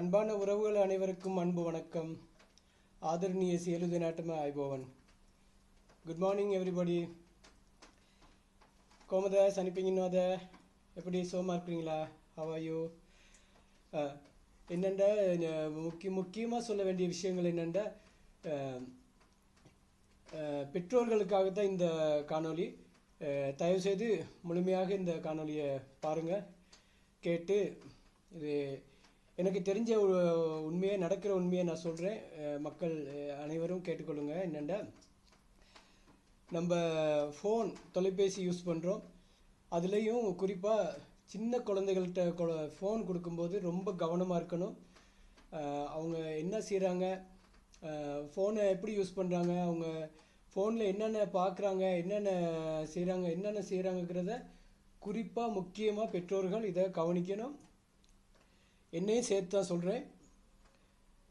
அன்பான உறவுகள் அனைவருக்கும் அன்பு வணக்கம். ஆதரணிய சேலுதி நாட்டம ஆய்போவன். குட் மார்னிங் எவ்ரிபடி கோமத சனிப்பிங்கன்னோத எப்படி சோமா இருக்கிறீங்களா? ஹவாயோ என்னென்ன முக்கிய முக்கியமாக சொல்ல வேண்டிய விஷயங்கள் என்னென்ன பெற்றோர்களுக்காக தான் இந்த காணொளி. தயவுசெய்து முழுமையாக இந்த காணொலியை பாருங்கள் கேட்டு இது எனக்கு தெரிஞ்ச ஒரு உண்மையை நடக்கிற உண்மையை நான் சொல்கிறேன் மக்கள் அனைவரும் கேட்டுக்கொள்ளுங்க. என்னென்னா நம்ம ஃபோன் தொலைபேசி யூஸ் பண்ணுறோம் அதுலேயும் குறிப்பாக சின்ன குழந்தைகள்கிட்ட ஃபோன் கொடுக்கும்போது ரொம்ப கவனமாக இருக்கணும். அவங்க என்ன செய்கிறாங்க ஃபோனை எப்படி யூஸ் பண்ணுறாங்க அவங்க ஃபோனில் என்னென்ன பார்க்குறாங்க என்னென்ன செய்கிறாங்க என்னென்ன செய்கிறாங்கங்கிறத குறிப்பாக முக்கியமாக பெற்றோர்கள் இதை கவனிக்கணும். என்னையும் சேர்த்து தான் சொல்கிறேன்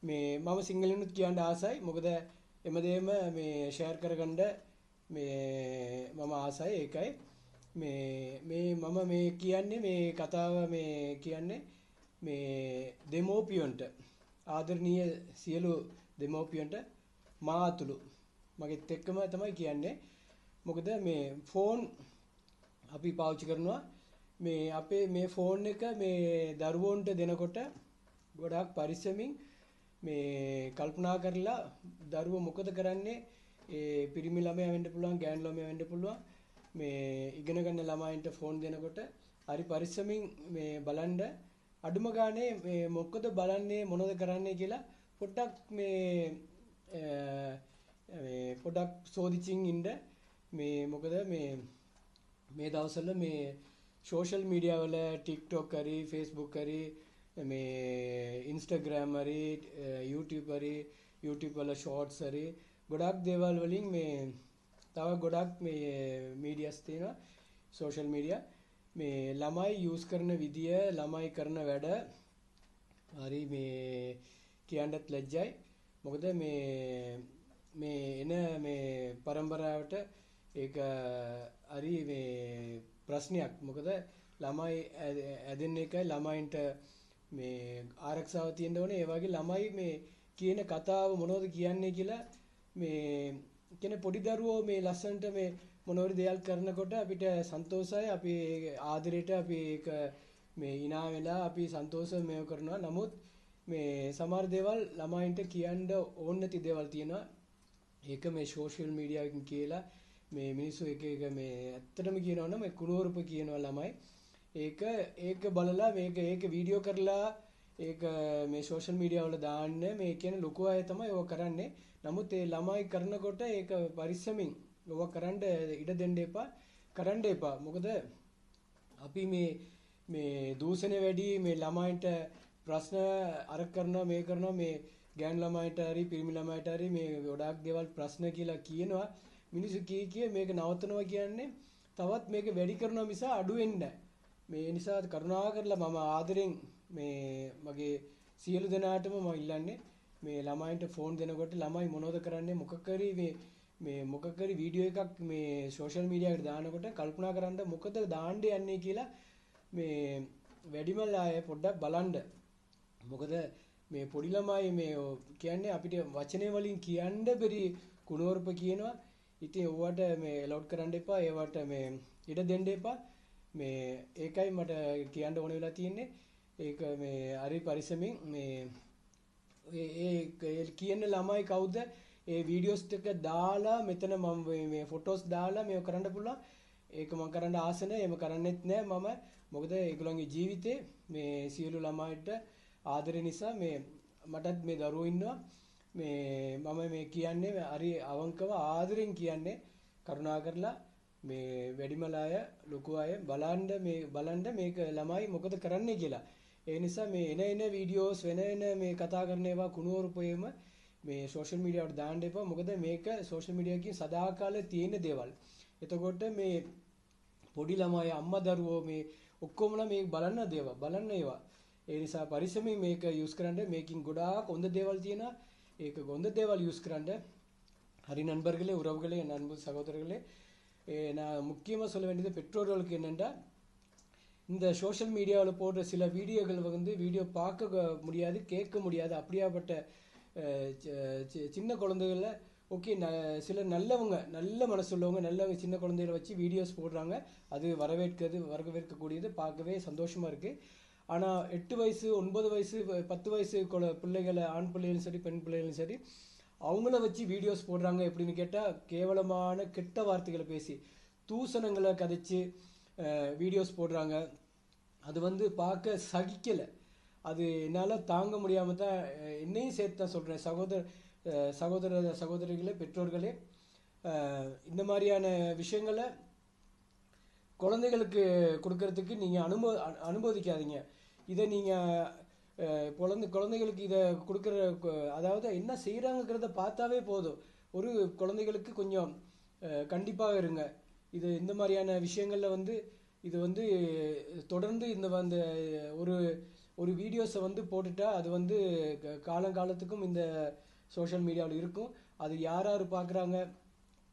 මේ මම සිංහලනුත් කියන්න ආසයි මොකද එමදේම මේ ෂෑර් කරගණ්ඩ මේ මම ආසයි ඒකයි මේ මේ මම මේ කියන්නේ මේ කතාව මේ කියන්නේ මේ දෙමෝපියොන්ට ආදරණීය සියලු දෙමෝපියොන්ට මා අතුළු මගෙත් එක්කම තමයි කියන්නේ මොකද මේ ෆෝන් අපි පාවිච්චි කරනවා මේ අපේ මේ ෆෝන් එක මේ දරුවෝන්ට දෙනකොට ගොඩාක් පරිස්සමින් මේ කල්පනා කරලා දරුව මොකද කරන්නේ? ඒ පිරිමි ළමයා වෙන්න පුළුවන් ගෑනු ළමයා වෙන්න පුළුවන්. මේ ඉගෙන ගන්න ළමයින්ට ෆෝන් දෙනකොට හරි පරිස්සමින් මේ බලන්න අඩුම ගානේ මේ මොකද බලන්නේ මොනවද කරන්නේ කියලා පොඩ්ඩක් මේ අ, මේ පොඩ්ඩක් සෝදිචින් ඉන්න මේ මොකද මේ මේ දවස්වල මේ සෝෂල් මීඩියා වල TikTok හරි Facebook හරි මේ Instagram හරි අ, YouTube හරි YouTube වල shorts හරි ගොඩක් දේවල් වලින් මේ තව ගොඩක් මේ මීඩියස් තියෙනවා සෝෂල් මීඩියා මේ ළමයි යූස් කරන විදිය ළමයි කරන වැඩ හරි මේ කියන්නත් ලැජ්ජයි. මොකද මේ මේ එන මේ පරම්පරාවට ඒක හරි මේ ප්‍රශ්නයක්. මොකද ළමයි ඇ- ඇදෙන්න එකයි ළමයින්ට මේ ආරක්ෂාව තියෙන්න ඕනේ. ඒ වගේ ළමයි මේ කියන කතාව මොනවද කියන්නේ කියලා මේ කියන පොඩි දරුවෝ මේ ලස්සනට මේ මොනවරි දේවල් කරනකොට අපිට සන්තෝෂයි. අපි ඒ ආදරයට අපි ඒක මේ hina වෙලා අපි සන්තෝෂ මේව කරනවා. නමුත් මේ සමහර දේවල් ළමයින්ට කියන්න ඕන නැති දේවල් තියෙනවා. ඒක මේ සෝෂල් මීඩියාවකින් කියලා මේ මිනිස්සු එක එක මේ ඇත්තටම කියනවා නම් මේ කුණුවරුප කියනවා ළමයි. ඒක ඒක බලලා මේක ඒක වීඩියෝ කරලා ඒක මේ සෝෂල් මීඩියා වල දාන්න මේ කියන ලොකු අය තමයි ඕක කරන්නේ. නමුත් ඒ ළමයි කරනකොට ඒක පරිස්සමින් ඕක කරන්න ඉඩ දෙන්න එපා කරන්න එපා. මොකද අපි මේ මේ දූෂණය වැඩි මේ ළමයින්ට ප්‍රශ්න අර කරනවා මේ කරනවා මේ ගෑන් ළමයිට හරි පිරිමි ළමයිට හරි මේ ගොඩාක් දේවල් ප්‍රශ්න කියලා කියනවා. මිනිස්සු කී කිය මේක නවත්තනවා කියන්නේ තවත් මේක වැඩි කරනවා මිස අඩු වෙන්නේ නැහැ. මේ නිසා කරුණා කරලා මම ආදරෙන් මේ මගේ සියලු දෙනාටම මම ඉල්ලන්නේ මේ ළමයින්ට ෆෝන් දෙනකොට ළමයි මොනවද කරන්නේ මොකක් හරි මේ මේ මොකක් හරි වීඩියෝ එකක් මේ සෝෂල් මීඩියා එකට දානකොට කල්පනා කරන්න මොකද දාන්න යන්නේ කියලා මේ වැඩිමල් අය පොඩ්ඩක් බලන්න මොකද මේ පොඩි ළමයි මේ ඔ- කියන්නේ අපිට වචනය වලින් කියන්න බැරි කුණුවරුප කියනවා ඉතින් ඕවට මේ ලෝඩ් කරන්න එපා ඒවට මේ ඉඩ දෙන්න එපා. මේ ඒකයි මට කියන්න ඕන වෙලා තියෙන්නේ. ඒක මේ හරි පරිස්සමින් මේ ඒ ඒ- ඒ කියන ළමයි කවුද? ඒ වීඩියෝස් ටික දාලා මෙතන මම මේ- මේ ෆොටෝස් දාලා මේව කරන්න පුළුවන්. ඒක මම කරන්න ආස නැහැ එහෙම කරන්නෙත් නැහැ මම. මොකද ඒගොල්ලන්ගේ ජීවිතේ මේ සියලු ළමයින්ට ආදරය නිසා මේ මටත් මේ දරුවෝ ඉන්නවා. මේ මම මේ කියන්නේ හරි අවංකව ආදරෙන් කියන්නේ කරුණා කරලා මේ වැඩිමල අය ලොකු අය බලන්න මේ බලන්න මේක ළමයි මොකද කරන්නේ කියලා. ඒ නිසා මේ එන එන වීඩියෝස් වෙන එන මේ කතා කරන ඒවා කුණුවරුපේම මේ සෝෂල් මීඩියාවට දාන්න එපා. මොකද මේක සෝෂල් මීඩියාවකින් සදාකාල තියෙන දේවල්. එතකොට මේ පොඩි ළමයි අම්මා දරුවෝ මේ ඔක්කොමලා මේක බලන්න දේවල් බලන්න ඒවා. ඒ නිසා පරිස්සමින් මේක යූස් කරන්න. මේකින් ගොඩාක් හොඳ දේවල් තියෙනවා. ஏக கொந்தத்தேவால் யூஸ் கராண்ட ஹரி நண்பர்களே உறவுகளே என் அன்பு சகோதரர்களே நான் முக்கியமாக சொல்ல வேண்டியது பெற்றோர்களுக்கு என்னென்னா இந்த சோஷியல் மீடியாவில் போடுற சில வீடியோகள் வந்து வீடியோ பார்க்க முடியாது கேட்க முடியாது. அப்படியாப்பட்ட சின்ன குழந்தைகளில் ஓகே ந சில நல்லவங்க நல்ல மனசுள்ளவங்க நல்லவங்க சின்ன குழந்தைகளை வச்சு வீடியோஸ் போடுறாங்க. அது வரவேற்கிறது வரவேற்கக்கூடியது பார்க்கவே சந்தோஷமாக இருக்குது ஆனால் எட்டு வயசு ஒன்பது வயசு பத்து வயசு குழ- பிள்ளைகளை ஆண் பிள்ளைகளும் சரி பெண் பிள்ளைகளும் சரி அவங்கள வச்சு வீடியோஸ் போடுறாங்க எப்படின்னு கேட்டால் கேவலமான கெட்ட வார்த்தைகளை பேசி தூசணங்களை கதைச்சு வீடியோஸ் போடுறாங்க. அது வந்து பார்க்க சகிக்கலை. அது என்னால் தாங்க முடியாமல் தான் என்னையும் சேர்த்து தான் சொல்கிறேன் சகோதர சகோதர சகோதரிகளே பெற்றோர்களே இந்த மாதிரியான விஷயங்களை குழந்தைகளுக்கு கொடுக்கறதுக்கு நீங்கள் அனுபவ அனுமதிக்காதீங்க. இதை நீங்கள் குழந்தை குழந்தைகளுக்கு இதை கொடுக்குற அதாவது என்ன செய்கிறாங்கங்கிறத பார்த்தாவே போதும். ஒரு குழந்தைகளுக்கு கொஞ்சம் கண்டிப்பாக இருங்க. இது இந்த மாதிரியான விஷயங்களில் வந்து இது வந்து தொடர்ந்து இந்த அந்த ஒரு ஒரு வீடியோஸை வந்து போட்டுட்டா அது வந்து க- காலங்காலத்துக்கும் இந்த சோஷியல் மீடியாவில் இருக்கும். அது யார் யார் பார்க்குறாங்க?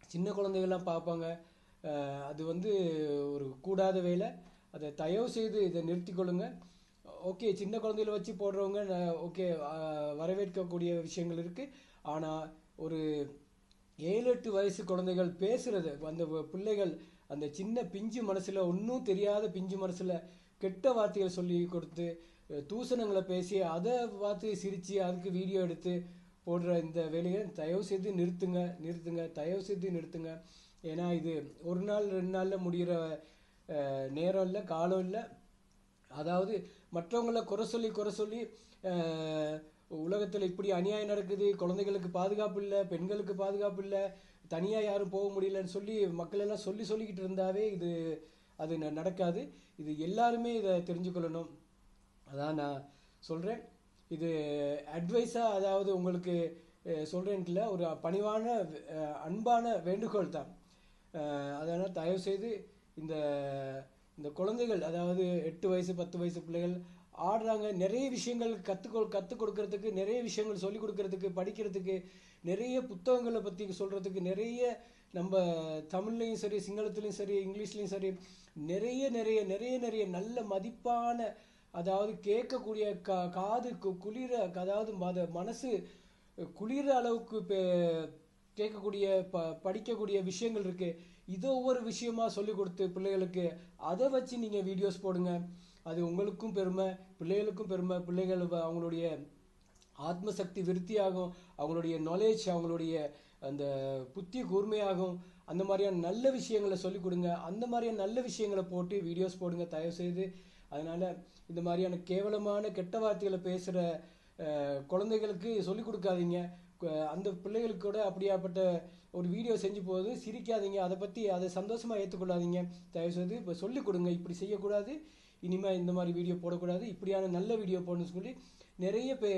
சின்ன குழந்தைகள்லாம் பார்ப்பாங்க. அது வந்து ஒரு கூடாத வேலை. அதை தயவு செய்து இதை நிறுத்திக்கொள்ளுங்கள் ஓகே சின்ன குழந்தையில வச்சு போடுறவங்க ஓகே வரவேற்கக்கூடிய விஷயங்கள் இருக்கு. ஆனால் ஒரு ஏழு எட்டு வயசு குழந்தைகள் பேசுறது அந்த பிள்ளைகள் அந்த சின்ன பிஞ்சு மனசுல ஒன்றும் தெரியாத பிஞ்சு மனசுல கெட்ட வார்த்தைகள் சொல்லி கொடுத்து தூசணங்களை பேசி அதை பார்த்து சிரித்து அதுக்கு வீடியோ எடுத்து போடுற இந்த வேலையை தயவு செய்து நிறுத்துங்க நிறுத்துங்க தயவு செய்து நிறுத்துங்க. ஏன்னா இது ஒரு நாள் ரெண்டு நாளில் முடிகிற நேரம் இல்லை காலம் இல்லை. அதாவது மற்றவங்களை குறை சொல்லி குறை சொல்லி உலகத்தில் இப்படி அநியாயம் நடக்குது குழந்தைகளுக்கு பாதுகாப்பு இல்லை பெண்களுக்கு பாதுகாப்பு இல்லை தனியாக யாரும் போக முடியலன்னு சொல்லி மக்கள் எல்லாம் சொல்லி சொல்லிக்கிட்டு இருந்தாவே இது அது ந- நடக்காது. இது எல்லாருமே இதை தெரிஞ்சுக்கொள்ளணும். அதான் நான் சொல்கிறேன் இது அட்வைஸாக அதாவது உங்களுக்கு அஹ், ஒரு பணிவான அன்பான வேண்டுகோள் தான். அதனால் தயவுசெய்து இந்த இந்த குழந்தைகள் அதாவது எட்டு வயசு பத்து வயசு பிள்ளைகள் ஆடுறாங்க. நிறைய விஷயங்கள் கற்றுக்கொ கற்றுக் கொடுக்கறதுக்கு நிறைய விஷயங்கள் சொல்லிக் கொடுக்கறதுக்கு படிக்கிறதுக்கு நிறைய புத்தகங்களை பற்றி சொல்கிறதுக்கு நிறைய நம்ம தமிழ்லையும் சரி சிங்களத்துலேயும் சரி இங்கிலீஷ்லேயும் சரி நிறைய நிறைய நிறைய நிறைய நல்ல மதிப்பான அதாவது கேட்கக்கூடிய கா காது கு- குளிர அதாவது மத மனசு குளிர அளவுக்கு பே- கேட்கக்கூடிய ப படிக்கக்கூடிய விஷயங்கள் இருக்குது இதை ஒவ்வொரு விஷயமா சொல்லி கொடுத்து பிள்ளைகளுக்கு அதை வச்சு நீங்க வீடியோஸ் போடுங்க. அது உங்களுக்கும் பெருமை பிள்ளைகளுக்கும் பெருமை. பிள்ளைகள் அவங்களுடைய ஆத்ம சக்தி விருத்தியாகும். அவங்களுடைய நாலேஜ் அவங்களுடைய அந்த புத்தி கூர்மையாகும். அந்த மாதிரியான நல்ல விஷயங்களை சொல்லிக் கொடுங்க. அந்த மாதிரியான நல்ல விஷயங்களை போட்டு வீடியோஸ் போடுங்க தயவு செய்து. அதனால இந்த மாதிரியான கேவலமான கெட்ட வார்த்தைகளை பேசுகிற குழந்தைகளுக்கு சொல்லிக் கொடுக்காதீங்க. அந்த பிள்ளைகளுக்கு கூட அப்படியாப்பட்ட ஒரு வீடியோ செஞ்சு போது சிரிக்காதீங்க. அதை பற்றி அதை சந்தோஷமாக ஏற்றுக்கொள்ளாதீங்க தயவு செய்து இப்போ சொல்லிக் கொடுங்க. இப்படி செய்யக்கூடாது. இனிமேல் இந்த மாதிரி வீடியோ போடக்கூடாது. இப்படியான நல்ல வீடியோ போடணும்னு சொல்லி நிறைய பே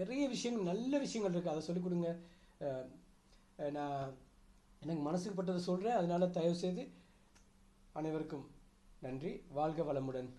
நிறைய விஷயங்கள் நல்ல விஷயங்கள் இருக்குது அதை சொல்லிக் கொடுங்க. நான் எனக்கு மனசுக்கு பட்டதை சொல்கிறேன் அதனால் தயவு செய்து அனைவருக்கும் நன்றி. வாழ்க வளமுடன்.